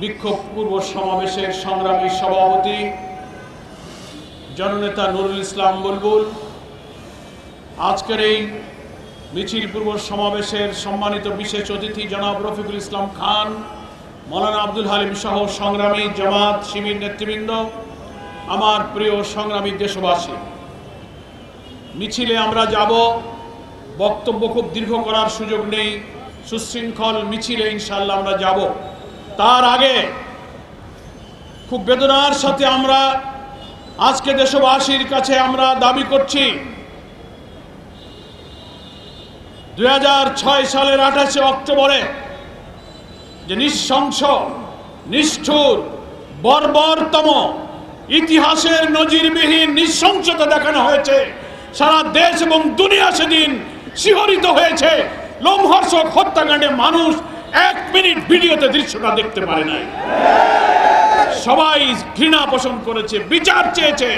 বিক্ষোভ পূর্ব সমাবেশের সংগ্রামী সভাপতি জননেতা নুরুল ইসলাম বুলবুল, আজকের এই মিছিল পূর্ব সমাবেশের সম্মানিত বিশেষ অতিথি জনাব রফিকুল ইসলাম খান, মৌলানা আব্দুল হালিম সহ সংগ্রামী জামাত শিবির নেতৃবৃন্দ, আমার প্রিয় সংগ্রামী দেশবাসী। মিছিলে আমরা যাব, বক্তব্য খুব দীর্ঘ করার সুযোগ নেই। সুশৃঙ্খল মিছিলে ইনশাল্লাহ আমরা যাব। তার আগে খুব বেদনার সাথে আমরা আজকে দেশবাসীর কাছে আমরা দাবি করছি, দুই হাজার ছয় সালের আঠাশে অক্টোবরে যে নিঃশংস, নিষ্ঠুর, বর্বরতম, ইতিহাসের নজিরবিহীন নৃশংসতা দেখানো হয়েছে। সারা দেশ এবং দুনিয়া সেদিন শিহরিত হয়েছে। লোমহর্ষক হত্যাকাণ্ডে মানুষ এক মিনিট ভিডিওতে দৃশ্যটা দেখতে পারে নাই। সবাই ঘৃণা পোষণ করেছে, বিচার চেয়েছে।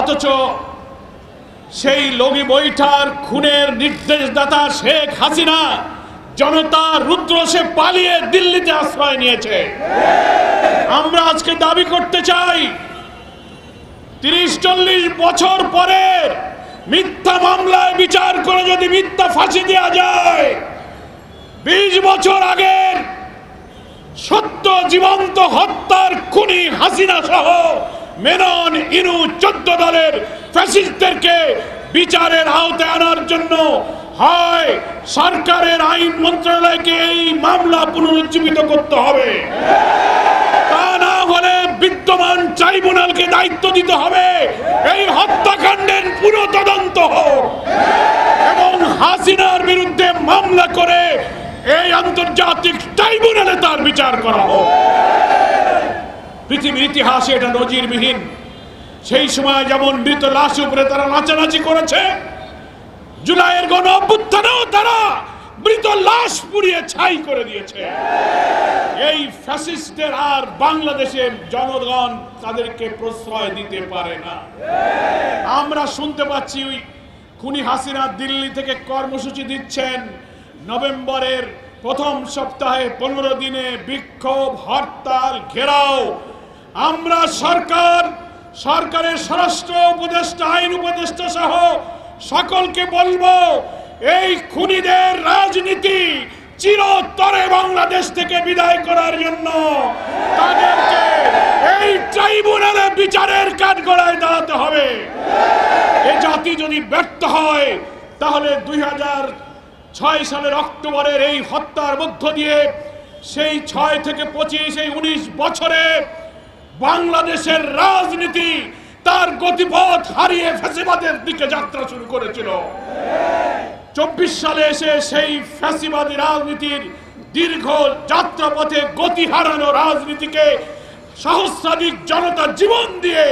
অথচ সেই লগি বৈঠার খুনের নির্দেশদাতা শেখ হাসিনা জনতা রুদ্র সে পালিয়ে দিল্লিতে আশ্রয় নিয়েছে। আমরা আজকে দাবি করতে চাই, তিরিশ চল্লিশ বছর পরে মিথ্যা মামলায় বিচার করে যদি মিথ্যা ফাঁসি দেওয়া যায়, বিশ বছর আগের সত্য জীবন্ত হত্যার খুনি হাসিনা সহ মেনন ইনু চোদ্দ দলের ফ্যাসিস্টদেরকে বিচারের আওতায় আনার জন্য হয়, সরকারের আইন মন্ত্রণালয়কে এই মামলা পুনরুজ্জীবিত করতে হবে। তা না হলে বিদ্যমান ট্রাইব্যুনালকে দায়িত্ব দিতে হবে। এই হত্যাকাণ্ডের পুরো তদন্ত হোক। এবং হাসিনার বিরুদ্ধে মামলা করে এই আন্তর্জাতিক ট্রাইব্যুনালে তার বিচার করা হোক। পৃথিবীর ইতিহাসে এটা নজিরবিহীন। সেই সময় যেমন মৃত লাশ উপরে তারা নাচানাচি করেছে, জুলাইয়ের গণ অভ্যুত্থানেও তারা মৃত লাশ পুড়িয়ে ছাই করে দিয়েছে। এই ফ্যাসিস্টের আর বাংলাদেশের জনগণ তাদেরকে প্রশ্রয় দিতে পারে না। আমরা শুনতে পাচ্ছি ওই খুনি হাসিনা দিল্লি থেকে কর্মসূচি দিচ্ছেন। নভেম্বরের প্রথম সপ্তাহে পনেরো দিনে বিক্ষোভ, হরতাল, ঘেরাও। আমরা সরকার, সরকারের স্বরাষ্ট্র উপদেষ্টা, আইন উপদেষ্টা সহ সকলকে বলব এই খুনিদের রাজনীতি চিরতরে বাংলাদেশ থেকে বিদায় করার জন্য তাদেরকে এই ট্রাইব্যুনালে বিচারের কাঠগড়ায় দাঁড়াতে হবে। এ জাতি যদি ব্যর্থ হয়, তাহলে দুই ছয় সালের অক্টোবরের এই হত্যার মধ্য দিয়ে সেই ছয় থেকে পঁচিশ, এই উনিশ বছরে বাংলাদেশের রাজনীতি তার গতিপথ হারিয়ে ফ্যাসিবাদের দিকে যাত্রা শুরু করেছিল। চব্বিশ সালে এসে সেই ফ্যাসিবাদী রাজনীতির দীর্ঘ যাত্রাপথে গতি হারানো রাজনীতিকে সহস্রাধিক জনতা জীবন দিয়ে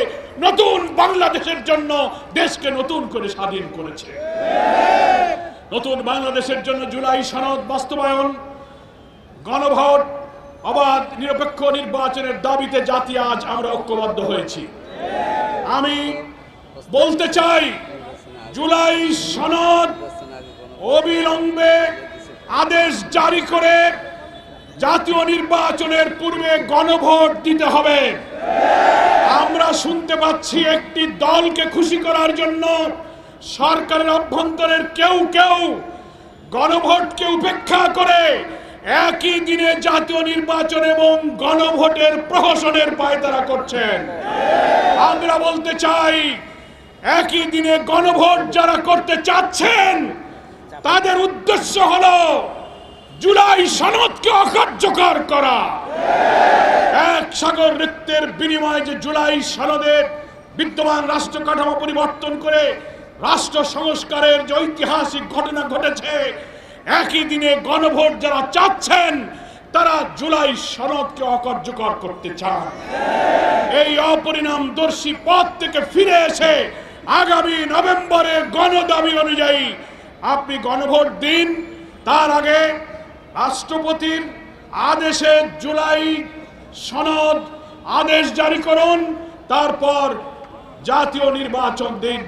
নতুন বাংলাদেশের জন্য দেশকে নতুন করে স্বাধীন করেছে। নতুন বাংলাদেশের জন্য জুলাই সনদ বাস্তবায়ন, গণভোট, অবাধ, নিরপেক্ষ নির্বাচনের দাবিতে জাতি আজ আমরা ঐক্যবদ্ধ হয়েছি। আমি বলতে চাই জুলাই সনদ অবিলম্বে আদেশ জারি করে জাতীয় নির্বাচনের পূর্বে গণভোট দিতে হবে। আমরা শুনতে পাচ্ছি একটি দলকে খুশি করার জন্য সরকারের অভ্যন্তরের কেউ কেউ গণভোটকে উপেক্ষা করে একই দিনে জাতীয় নির্বাচন এবং গণভোটের প্রহসনের পায়তারা করছেন। আমরা বলতে চাই একই দিনে গণভোট যারা করতে চাচ্ছেন, তাদের উদ্দেশ্য হলো জুলাই সনদকে অকার্যকর করা। এক সাগর নৃত্যের বিনিময়ে যে জুলাই সনদের বিদ্যমান রাষ্ট্র কাঠামো পরিবর্তন করে রাষ্ট্র সংস্কারের যে ঐতিহাসিক ঘটনা ঘটেছে, একই দিনে গণভোট যারা চাচ্ছেন, তারা জুলাই সনদকে অকার্যকর করতে চান। এই অপরিণামদর্শী পথ থেকে ফিরে এসে আগামী নভেম্বরে গণদাবি অনুযায়ী আপনি গণভোট দিন। তার আগে রাষ্ট্রপতির আদেশে জুলাই সনদ আদেশ জারি করুন, তারপর জাতীয় নির্বাচন দিন।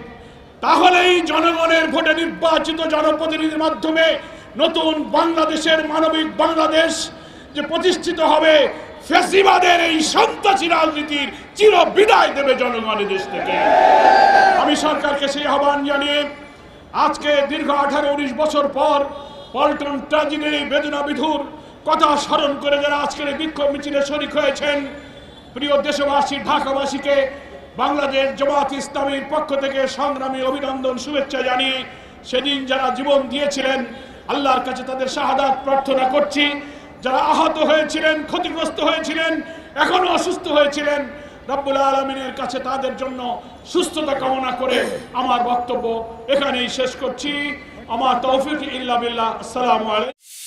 তাহলেই জনগণের ভোটে নির্বাচিত জনপ্রতিনিধির মাধ্যমে নতুন বাংলাদেশের মানবিক বাংলাদেশ যে প্রতিষ্ঠিত হবে, ফেসিবাদের এই সন্ত্রাসী রাজনীতির চির বিদায় দেবে জনগণের দেশ থেকে। সরকারকে সেই আহ্বান জানিয়ে আজকে দীর্ঘ আঠারো উনিশ বছর পর পল্টন এই বেদনা বিধুর কথা স্মরণ করে যারা আজকের বিক্ষোভ মিছিলে শরিক হয়েছেন, প্রিয় দেশবাসী, ঢাকাবাসীকে, বাংলাদেশ জামাত ইসলামীর পক্ষ থেকে সংগ্রামী অভিনন্দন, শুভেচ্ছা জানিয়ে সেদিন যারা জীবন দিয়েছিলেন, আল্লাহর কাছে তাদের শাহাদাত প্রার্থনা করছি। যারা আহত হয়েছিলেন, ক্ষতিগ্রস্ত হয়েছিলেন, এখনও অসুস্থ হয়েছিলেন রব্বুল আলমিনের কাছে তাদের জন্য সুস্থতা কামনা করে আমার বক্তব্য এখানেই শেষ করছি। আমার তৌফিক ইল্লা আসসালামু আলাইকুম।